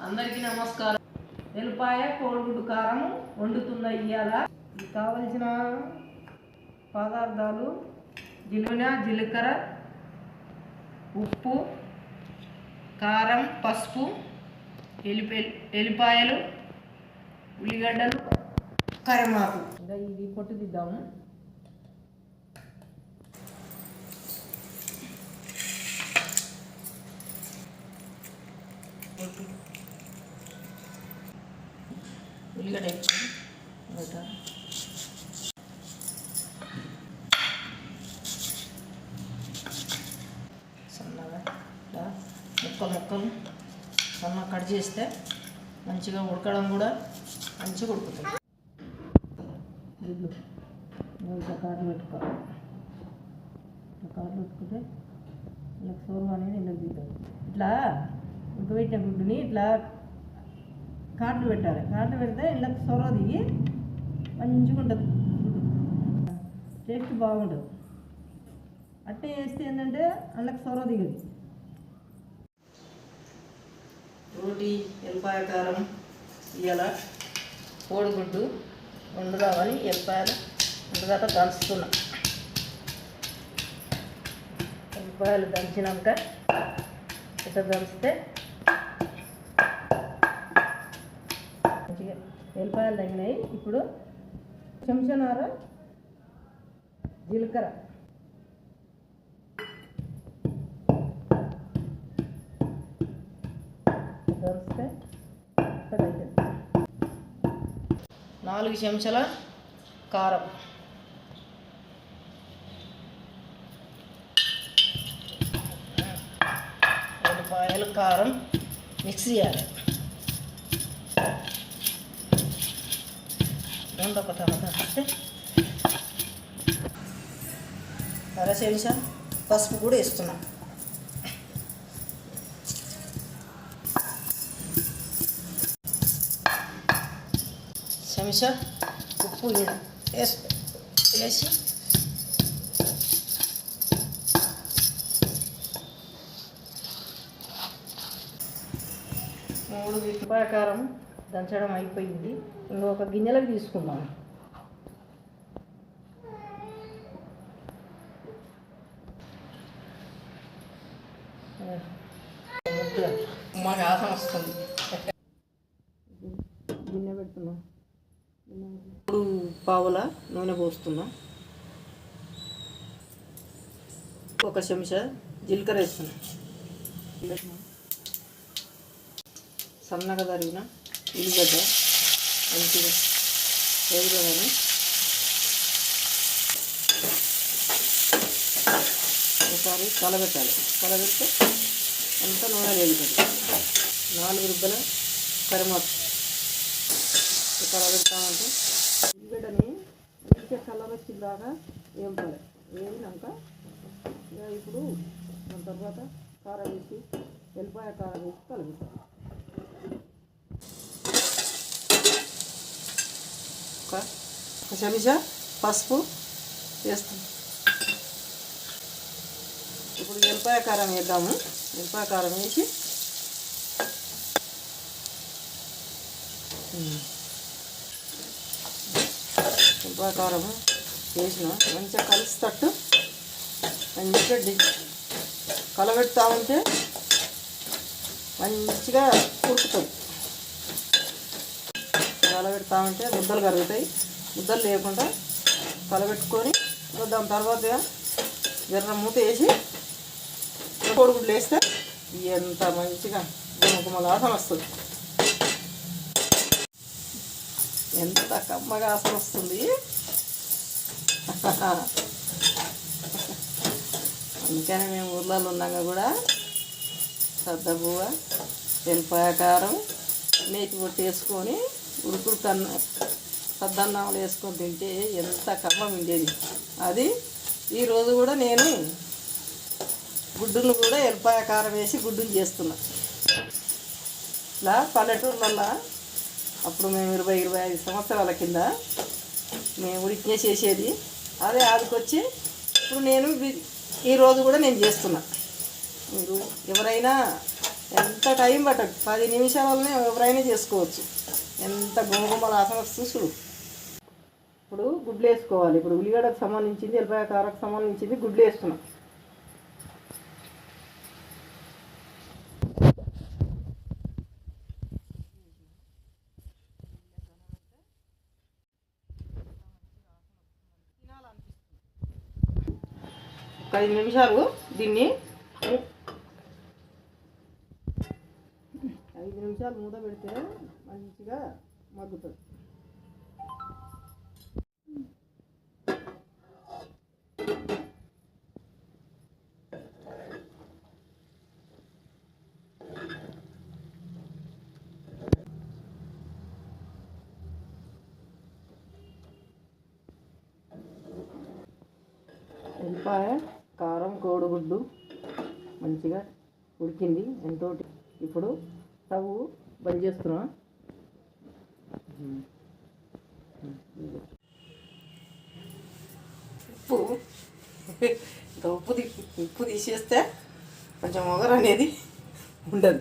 అందరికీ నమస్కారం. ఎల్లిపాయ కోడిగుడ్డు కారం వండుతున్న ఇయ్యాల. కావలసిన పదార్థాలు జిలున జీలకర్ర ఉప్పు కారం పసుపు ఎలిపి ఎలిపాయలు ఉల్లిగడ్డలు కరిమాకు ఇంకా ఇది పొట్టు పొట్టు ఉల్లిగడ్డ వేసుకొని సన్నగా ఇలా ముక్కలు ముక్కలు సన్న కట్ చేస్తే మంచిగా ఉడకడం కూడా మంచిగా ఉడుకుతుంది. గుడ్లు కారం పెట్టుకోవాలి కారం పెట్టుకుంటే ఇలా సోర్వ అనేది ఇలా దిగుతుంది ఇట్లా ఉడకబెట్టిన గుడ్డుని ఇట్లా కాట్లు పెట్టాలి కాట్లు పెడితే ఇళ్ళకి సొరవ దిగి మంచిగా ఉంటుంది టేస్ట్ బాగుంటుంది అట్టే వేస్తే ఏంటంటే అందులోకి సొరవ దిగదు రోటీ ఎల్లిపాయ కారం ఇవాళ కోడిగుడ్డు వండుదామని ఎల్లిపాయలు వండుదాకా దంచుతున్నా ఎల్లిపాయలు దంచినాక ఇట్లా దంచితే మంచిగా ఎల్లిపాయలు తగినాయి. ఇప్పుడు చెంచనార జీలకర్ర. దొరికితే నాలుగు చెంచాల కారం. ఉల్లిపాయలు కారం మిక్స్ చేయాలి. రెండు ఒక టమాటా వేస్తే. అర చెంచా పసుపు కూడా వేస్తున్నాం. చెంచా ఉప్పు వేసి వేసి. మూడు ఉల్లిపాయకారం దంచడం అయిపోయింది. ఇంకొక గిన్నెలకు తీసుకుందాం. మాకు ఆసం వస్తుంది. గిన్నె పెడుతున్నాం. ఇప్పుడు పావుల నూనె పోస్తున్నాం. ఒక చెంచా జీలకర్ర వేస్తున్నాం. సన్నగా తరిగిన. ఉల్లిగడ్డ మంచిగా వేగుదని ఒకసారి కలబెట్టాలి. కలబెడితే అంత నూనె వేగుతుంది నాలుగు రుబ్బల కరిమాకు కలబెడతామంటే ఉల్లిగడ్డని మంచిగా కలర్ వేపాలి. వేగినాక ఇప్పుడు దాని తర్వాత కారం వేసి వెళ్ళిపోయే కారం వేసి కలుగుతాం ఒక ఒక పసుపు వేస్తాం ఇప్పుడు ఎల్లిపాయ కారం వేద్దాము ఎల్లిపాయ కారం వేసి ఎల్లిపాయ కారం వేసిన మంచిగా కలిసినట్టు మంచిగా డి కలబెడతా ఉంటే మంచిగా ఉడుకుతుంది కలబెడతా ఉంటే ముద్దలు కరుగుతాయి. ముద్దలు లేకుండా కలబెట్టుకొని దాని తర్వాత ఎర్ర మూత వేసి కోడిగుడ్లు వేస్తే ఎంత మంచిగా గుమగుమల ఆసన వస్తుంది. ఎంత కమ్మగా ఆసన వస్తుంది. అందుకని మేము ఊర్లలో ఉన్నాక కూడా సద్దబువ్వ వెల్లిపాయ కారం నేతి పొట్టు వేసుకొని ఉడుకుడు కన్న సద్దన్నాములు వేసుకొని తింటే ఎంత కర్మం ఉండేది. అది ఈరోజు కూడా నేను గుడ్డును కూడా ఎల్పాయ కారం వేసి గుడ్డును చేస్తున్నా. ఇలా పల్లెటూర్లలో అప్పుడు మేము ఇరవై ఇరవై ఐదు సంవత్సరాల కింద మేము ఉడికినే చేసేది. అదే ఆదికొచ్చి ఇప్పుడు నేను ఈరోజు కూడా నేను చేస్తున్నా. మీరు ఎవరైనా ఎంత టైం పట్టదు పది నిమిషాలనే ఎవరైనా చేసుకోవచ్చు. ఎంత గుమగుమల ఆసన చూసుడు. ఇప్పుడు గుడ్లు వేసుకోవాలి ఇప్పుడు ఉల్లిగడ్డకు సంబంధించింది ఎల్లిపాయ కారకు సంబంధించింది గుడ్లు వేస్తున్నాం ఒక ఐదు నిమిషాలు దీన్ని ఐదు నిమిషాలు మూత పెడితే మంచిగా మగ్గుతుంది. ఉల్లిపాయ కారం కోడిగుడ్డు మంచిగా ఉడికింది. ఎంతో ఇప్పుడు స్టవ్ బంద్ చేస్తున్నా. ఉప్పు. ఇంకా ఉప్పు ఉప్పు తీసేస్తే కొంచెం ఒగరు అనేది ఉండదు.